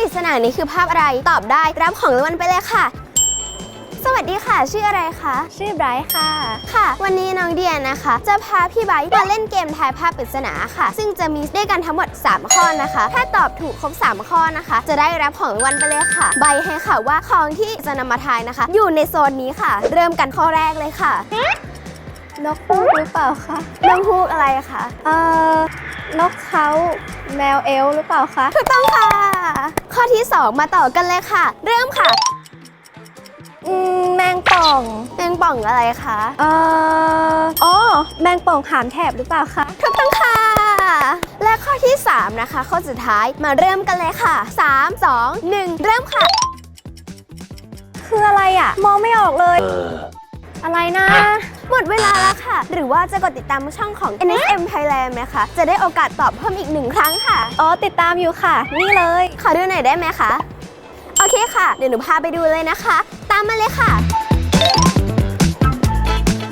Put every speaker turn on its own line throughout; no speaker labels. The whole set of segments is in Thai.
ริศนานี้คือภาพอะไรตอบได้รับของรางวัลไปเลยค่ะ สวัสดีค่ะ ชื่ออะไรคะ
ชื่อไบรท์ค่ะ
ค่ะ วันนี้น้องเดียนะคะ จะพาพี่ไบร์ทมาเล่นเกมทายภาพปริศนาค่ะ ซึ่งจะมีด้วยกันทั้งหมด 3 ข้อนะคะ ถ้าตอบถูกครบ 3 ข้อนะคะ จะได้รับของรางวัลไปเลยค่ะ ใบให้ค่ะว่าของที่จะนำมาทายนะคะ อยู่ในโซนนี้ค่ะ เริ่มกันข้อแรกเลยค่ะ
นกฮูกหรือเปล่าคะ
น้องฮูกอะไรคะ
เอ่อนกเขาแมวเอลหรือเปล่าคะ
ถูกต้องค่ะ ข้อที่ 2 มาต่อกันเลยค่ะ เริ่มค่ะ
อืมแมงป่อง
แมงป่องอะไรคะ
เอ่ออ๋อแมงป่องหามแถบหรือเปล่าคะ
ถูกต้องค่ะ และข้อที่ 3 นะคะ ข้อสุดท้ายมาเริ่มกันเลยค่ะ 3 2 1 เริ่มค่ะ
คืออะไรอะมองไม่ออกเลย อะไรนะ
หมดเวลาแล้วค่ะ หรือว่าจะกดติดตามช่องของ NSM Thailand ไหมคะ จะได้โอกาสตอบเพิ่มอีกหนึ่งครั้งค่ะ
อ๋อ ติดตามอยู่ค่ะ นี่เลย
ขอดูหน่อยได้ไหมคะ โอเคค่ะ เดี๋ยวหนูพาไปดูเลยนะคะ ตามมาเลยค่ะ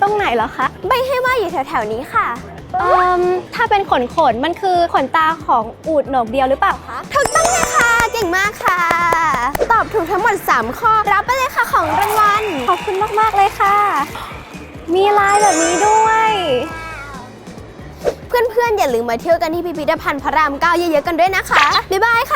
ตรงไหนเหรอคะ
ใบให้ว่าอยู่แถวๆนี้ค่ะ
เอ่มถ้าเป็นขนขนมันคือขนตาของอูดโหนกเดียวหรือเปล่าคะ
ถูกต้องเลยค่ะ เก่งมากค่ะ ตอบถูกทั้งหมด 3 ข้อ รับไปเลยค่ะของรางวัล
ขอบคุณมาก ๆ เลยค่ะ มีลายแบบนี้ด้วย
เพื่อนๆ อย่าลืมมาเที่ยวกันที่พิพิธภัณฑ์พระรามเก้าเยอะๆกันด้วยนะคะ บ๊ายบายค่ะ